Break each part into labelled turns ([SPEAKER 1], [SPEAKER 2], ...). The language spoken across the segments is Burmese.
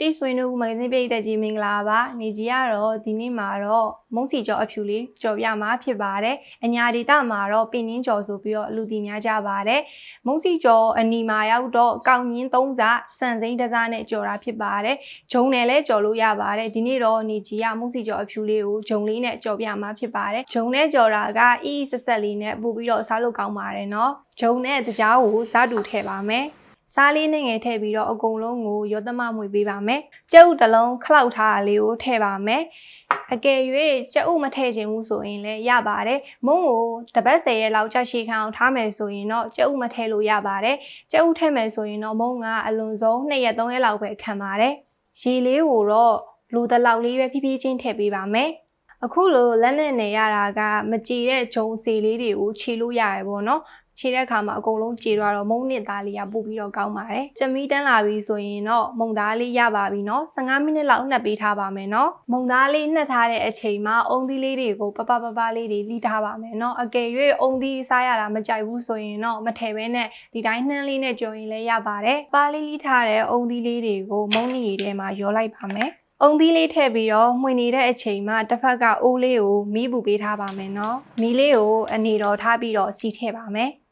[SPEAKER 1] တိဆွေးနွေးမှုမဂ္ဂဇင်းပြည်သက်ကြီးမင်္ဂလာပါနေကြီးကတော့ဒီနေ့မှာတော့မုံစီကျော်အဖြူလေးကြော်ပြမှာဖြစ်ပါတယ်အညာဒေတာမှာတော့ပင်နင်းကျော်ဆိုပြီးတော့လူတီများကြပါတယ်မုံစီကျော်အနီမှာရောက်တော့ကောင်းညင်းသုံးစားစံစိမ့်တစ်စားနဲ့ကြော်တာဖြစ်ပါတယ်ဂျုံနဲ့လည်းကြော်လို့ရပါတယ်ဒီနေ့တော့နေကြီးကမုံစီကျော်အဖြူလေးကိုဂျုံလေးနဲ့ကြော်ပြမှာဖြစ်ပါတယ်ဂျုံနဲ့ကြော်တာကအီအီဆက်ဆက်လေးနဲ့ပို့ပြီးတော့စားလို့ကောင်းပါတယ်နော်ဂျုံနဲ့တကြားကိုစားတူထည့်ပါမယ် စားလေးနဲ့ငယ်ထည့်ပြီးတော့အကုန်လုံးကိုရောသမမွေပေးပါမယ်။ကြက်ဥတစ်လုံးခလောက်ထားတာလေးကိုထည့်ပါမယ်။အကယ်၍ကြက်ဥမထည့်ခြင်းဘူးဆိုရင်လည်းရပါတယ်။မုံကိုတစ်ပတ်10ရက်လောက်ချက်ရှိခံအောင်ထားမယ်ဆိုရင်တော့ကြက်ဥမထည့်လို့ရပါတယ်။ကြက်ဥထည့်မယ်ဆိုရင်တော့မုံကအလွန်ဆုံး2ရက်3ရက်လောက်ပဲခံပါတယ်။ရေလေးကိုတော့လူတစ်လောက်လေးပဲဖြည်းဖြည်းချင်းထည့်ပေးပါမယ်။ အခုလိုလက်နဲ့နေရတာကမကြည်တဲ့ဂျုံစီလေးတွေကိုခြေလို့ရတယ်ပေါ့နော်ခြေတဲ့အခါမှာအကုန်လုံးခြေသွားတော့မုံနစ်သားလေးကပို့ပြီးတော့ကောင်းပါတယ်။ကြမီတန်းလာပြီဆိုရင်တော့မုံသားလေးရပါပြီနော်15မိနစ်လောက်နှက်ပေးထားပါမယ်နော်။မုံသားလေးနှက်ထားတဲ့အချိန်မှာအုံသီးလေးတွေကိုပပပပလေးတွေလှီးထားပါမယ်နော်။အကယ်၍အုံသီးစားရတာမကြိုက်ဘူးဆိုရင်တော့မထည့်ဘဲနဲ့ဒီတိုင်းနှမ်းလေးနဲ့ကြုံရင်လည်းရပါတယ်။ပါလေးလှီးထားတဲ့အုံသီးလေးတွေကိုမုံနီထဲမှာရောလိုက်ပါမယ်။ အုံသီးလေးထည့်ပြီးတော့မှွင်နေတဲ့အချိန်မှာတစ်ဖက်ကအိုးလေးကိုမီးပူပေးထားပါမယ်နော်။မီးလေးကိုအနေတော်ထားပြီးတော့စီထည့်ပါမယ်။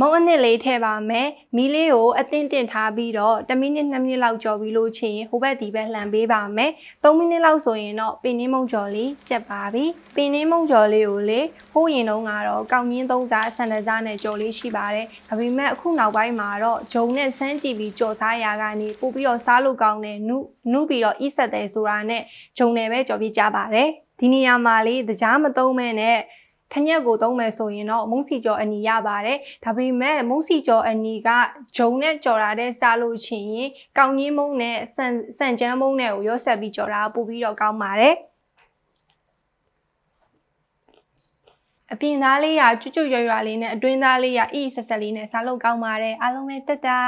[SPEAKER 1] မုံအနစ်လေးထည့်ပါမယ်။မီးလေးကိုအသင့်တင်ထားပြီးတော့1မိနစ်2မိနစ်လောက်ကြော်ပြီးလို့ချင်းဟိုဘက်ဒီဘက်လှန်ပေးပါမယ်။3မိနစ်လောက်ဆိုရင်တော့ပင်နင်းမုံကြော်လေးကျက်ပါပြီ။ပင်နင်းမုံကြော်လေးကိုလေဟိုးရင်တုန်းကတော့ကောင်းရင်းသုံးစားဆန်တစားနဲ့ကြော်လေးရှိပါတယ်။ဒါပေမဲ့အခုနောက်ပိုင်းမှာတော့ဂျုံနဲ့ဆန်းကြည့်ပြီးကြော်စားရာကနေပို့ပြီးတော့စားလို့ကောင်းတဲ့နုနုပြီးတော့ဣဆက်တယ်ဆိုတာနဲ့ဂျုံနယ်ပဲကြော်ပြီးကြပါတယ်။ဒီနေရာမှာလေတကြားမသုံးမဲနဲ့ ထညက်ကိုသုံးမယ်ဆိုရင်တော့မုံစီကျော်အနီရပါတယ်။ဒါပေမဲ့မုံစီကျော်အနီကဂျုံနဲ့ကြော်တာတဲ့စားလို့ရှိရင်ကောင်းကြီးမုံနဲ့ဆန်ဆန်ချမ်းမုံနဲ့ကိုရောဆက်ပြီးကြော်တာပို့ပြီးတော့ကောင်းပါတယ်။အပြင်သားလေးကကျွတ်ကျွတ်ရွရွလေးနဲ့အတွင်းသားလေးကအီဆက်ဆက်လေးနဲ့စားလို့ကောင်းပါတယ်အားလုံးပဲတက်တာ